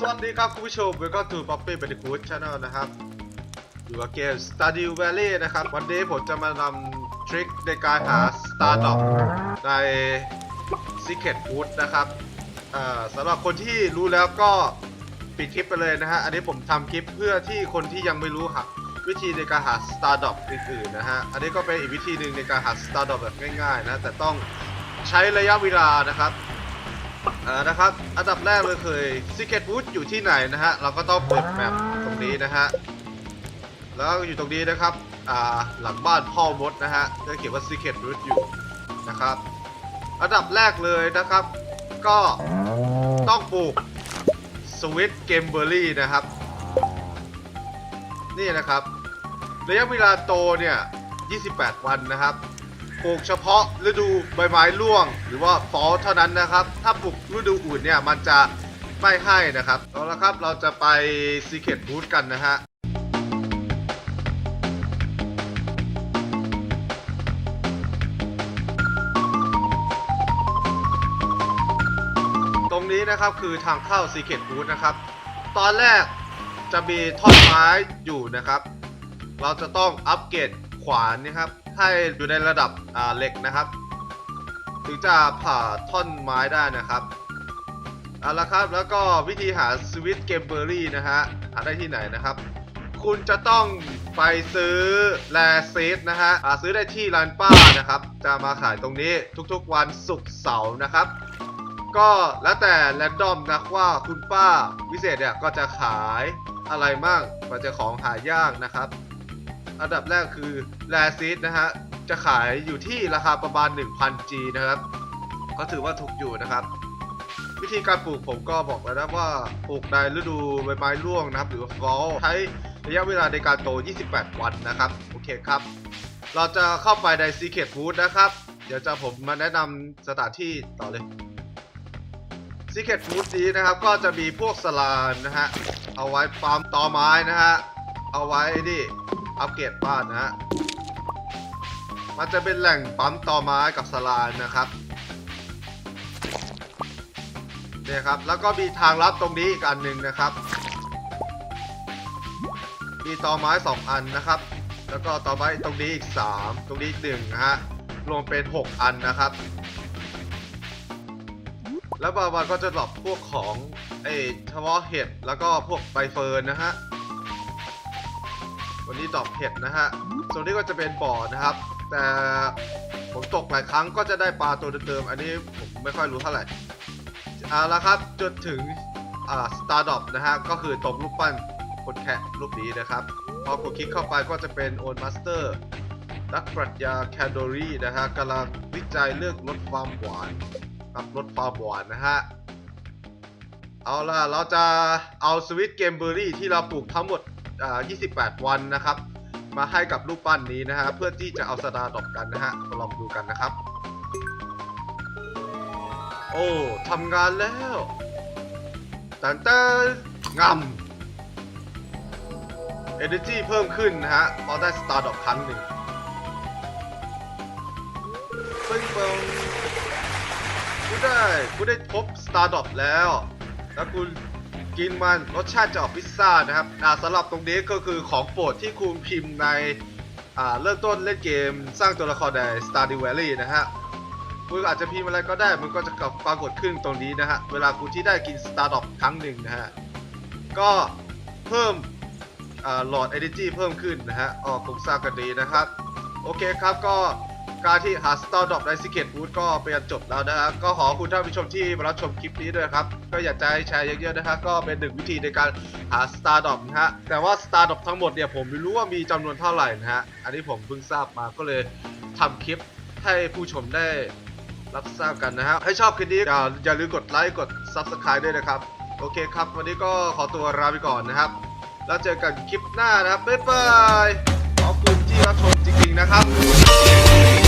สวัสดีครับคุณผู้ชม Welcome to Poppy b a n d i c o o t Channel นะครับ อยู่กับเกม Stardew Valley นะครับ วันนี้ผมจะมานำทริคในการหา Stardom ใน Secret Wood นะครับสำหรับคนที่รู้แล้วก็ปิดคลิปไปเลยนะฮะ อันนี้ผมทำคลิปเพื่อที่คนที่ยังไม่รู้หาวิธีในการหา Stardom อื่นๆนะฮะ อันนี้ก็เป็นอีกวิธีหนึ่งในการหา Stardom แบบง่ายๆนะ แต่ต้องใช้ระยะเวลานะครับ อ่านะครับ อันดับแรกเลยคือ Secret Wood อยู่ที่ไหนนะฮะ เราก็ต้องเปิดแมปตรงนี้นะฮะ แล้วอยู่ตรงนี้นะครับ อ่า หลังบ้านพ่อมดนะฮะจะเขียนว่า Secret Wood อยู่นะครับ อันดับแรกเลยนะครับ ก็ต้องปลูก Sweet Game Berry นะครับ นี่นะครับ ระยะเวลาโตเนี่ย 28 วันนะครับ ปลูกเฉพาะฤดูใบไม้ร่วง หรือว่าฟอลเท่านั้นนะครับ ถ้าปลูกฤดูอื่นเนี่ยมันจะไม่ให้นะครับเอาละครับเราจะไป Secret Root กันนะฮะตรงนี้นะครับคือทางเข้า Secret Root นะครับ ตอนแรกจะมีท่อนไม้อยู่นะครับ เราจะต้องอัปเกรดขวานนะครับ ให้อยู่ในระดับเหล็กนะครับ ถึงจะผ่าท่อนไม้ได้นะครับเอาละครับแล้วก็วิธีหาสวิตเกมเบอรี่นะฮะหาได้ที่ไหนนะครับ คุณจะต้องไปซื้อแลเซตนะฮะอ่าซื้อได้ที่ร้านป้านะครับ จะมาขายตรงนี้ทุกๆวันศุกร์เสาร์นะครับ ก็แล้วแต่แรนดอมนะว่าคุณป้าวิเศษเนี่ยก็จะขายอะไรมั่งมันจะของหายากนะครับ อันดับแรกคือแลซิสนะฮะ จะขายอยู่ที่ราคาประมาณ 1,000 G นะครับ ก็ถือว่าถูกอยู่นะครับ วิธีการปลูกผมก็บอกแล้วนะว่าปลูกในฤดูใบไม้ร่วงนะครับ หรือว่า fall ใช้ระยะเวลาในการโต 28 วันนะครับ โอเคครับ เราจะเข้าไปใน Secret Wood นะครับ เดี๋ยวจะผมมาแนะนำสถานที่ต่อเลย Secret Wood นี้นะครับ ก็จะมีพวกสลานนะฮะ เอาไว้ฟาร์มตอไม้นะฮะ เอาไว้นี่ อัปเกรดบ้านนะฮะ มันจะเป็นแหล่งปั๊มตอไม้กับสลานนะครับเนี่ยครับ แล้วก็มีทางลับตรงนี้อีกอันหนึ่งนะครับ มีตอไม้ 2 อันนะครับ แล้วก็ตอไม้ตรงนี้อีก 3 ตรงนี้หนึ่งนะฮะ รวมเป็น 6 อันนะครับ แล้วบางวันก็จะดรอปพวกของไอ้เฉพาะเห็ดแล้วก็พวกใบเฟิร์นนะฮะ วันนี้ดอกเห็ดนะฮะส่วนนี้ก็จะเป็นบ่อนะครับ แต่ผมตกหลายครั้งก็จะได้ปลาตัวเดิมๆอันนี้ผมไม่ค่อยรู้เท่าไหร่เอาละครับจนถึงอ่าสตาร์ดอปนะฮะก็คือตรงรูปปั้นคนแคะรูปนี้นะครับ พอกดคลิกเข้าไปก็จะเป็นโอนมาสเตอร์นักปรัชญาแคนโดรีนะฮะกำลังวิจัยเรื่องลดความหวานกับลดความหวานนะฮะเอาล่ะ เราจะเอาสวิตเกมเบอรี่ที่เราปลูกทั้งหมด 28 วันนะครับ มาให้กับรูปปั้นนี้นะฮะเพื่อที่จะเอาสตาร์ดอกกันนะฮะลองดูกันนะครับ โอ้ทำงานแล้วแต่แต่งำ Energy เพิ่มขึ้นนะฮะพอได้สตาร์ดอกครั้งหนึ่งปึ้งปึ้งกูได้กูได้พบสตาร์ดอกแล้วแล้วคุณ กินมันรสชาติจะออกพิซซ่านะครับอ่าสำหรับตรงนี้ก็คือของโปรดที่คุณพิมพ์ในอ่าเริ่มต้นเล่นเกมสร้างตัวละครใน Stardew Valley นะฮะคุณอาจจะพิมพ์อะไรก็ได้ มันก็จะปรากฏขึ้นตรงนี้นะฮะ เวลาคุณที่ได้กิน Star d o p ครั้งหนึ่งนะฮะ ก็เพิ่มหลอด Energy เพิ่มขึ้นนะฮะ ออกคงสร้างกันดีนะครับ โอเคครับก็ การที่หา Star d o p ใน Secret Wood ก็เป็นจบแล้วนะครับก็ขอคุณท่านผู้ชมที่มารับชมคลิปนี้ด้วยครับ ก็อยากจะให้แชร์เยอะๆนะครับก็เป็นหนึ่งวิธีในการหา Star d o p นะฮะแต่ว่า Star d o p ทั้งหมดเนี่ยผมไม่รู้ว่ามีจำนวนเท่าไหร่นะฮะอันนี้ผมเพิ่งทราบมาก็เลยทำคลิปให้ผู้ชมได้รับทราบกันนะครับให้ชอบคลิปนี้อย่าอย่าลืมกดไลค์กด Subscribe ด้วยนะครับ โอเคครับ วันนี้ก็ขอตัวลาไปก่อนนะครับ แล้วเจอกันคลิปหน้านะครับบ๊ายบายขอบคุณที่รับชมจริงๆนะครับ